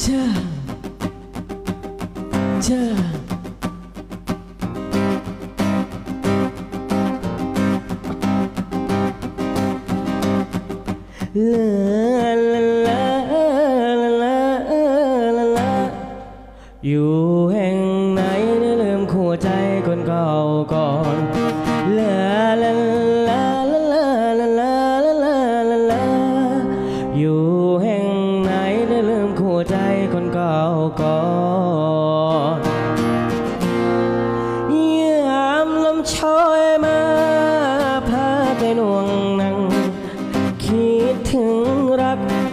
เจ้าเจ้าลาลาลาลาลาลาอยู่แห่งไหนได้ลืมคู่ใจคนเก่า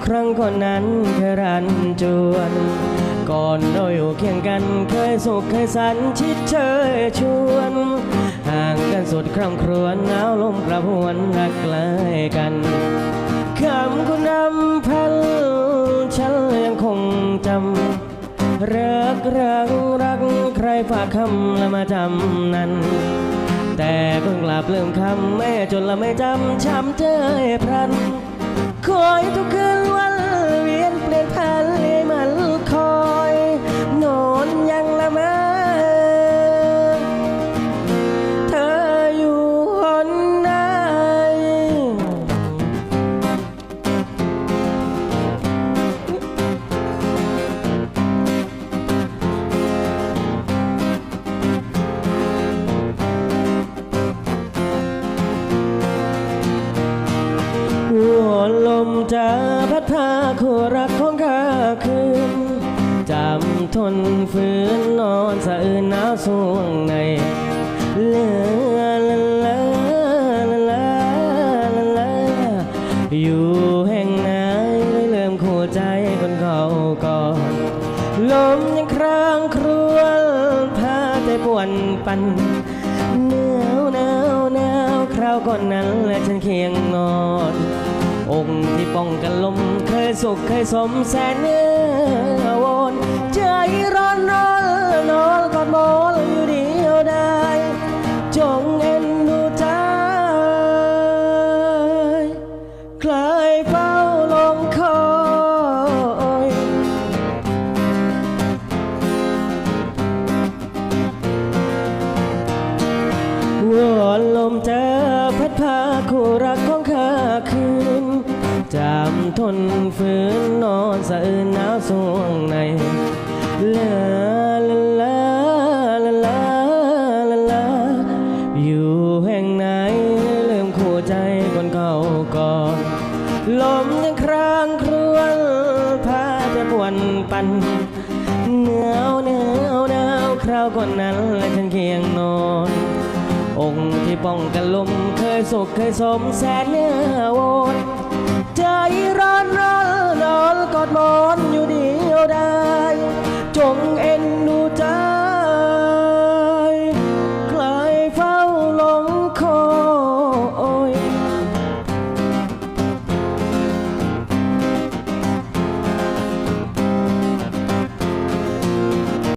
ครั้งก่อนนั้นเคยรันจวน ก่อนเราอยู่เคียงกันเคยสุขเคยสันชิดเชยชวน ห่างกันสุดคร่ำครวญหนาวลมกระพวนรักไกลกันคำคุณนำพันฉันยังคงจำรักรักรักใครฝากคำและมาจำนั้นแต่เพิ่งหลับลืมคำแม่จนละไม่จำช้ำเจยพรัน คอยทุกคืนวันเวียนเปลี่ยนพันเลยน จะพัดพาคู่รักของข้าคืนจำทนฝืนนอนสะอื้นหนาวสวงในเลือลาลาลาลาลาลาอยู่แห่งไหนเริ่มคู่ใจคนเก่าก่อนลมยังครางครวญพาใจป่วนปันหนาวหนาวหนาวคราวก่อนนั้นและฉันเคียงนอน องค์ที่ป้องกันลมเคยสุขเคยสมแสนเนื้อวนใจร้อนนอนนอนกอดมอนอยู่เดียวได้ จงเอ็นดูใจคลายเฝ้าลงคอยวอนลมเจอพัดพาคู่รักของข้าคืน จำทนฝืนนอนสะอื้นหนาวสวงในลาลาลาลาลาลาลาอยู่แห่งไหนลืมคู่ใจคนเก่าก่อนลมยังครางครวญพาจะปวนปันเหนาวเหนาวเหนาวคราวก่อนนั้นและฉันเคียงนอนองค์ที่ป้องกันลมเคยสุขเคยสมแสนเนื้อโวน ใจร้อนร้อนนอนกอดหมอน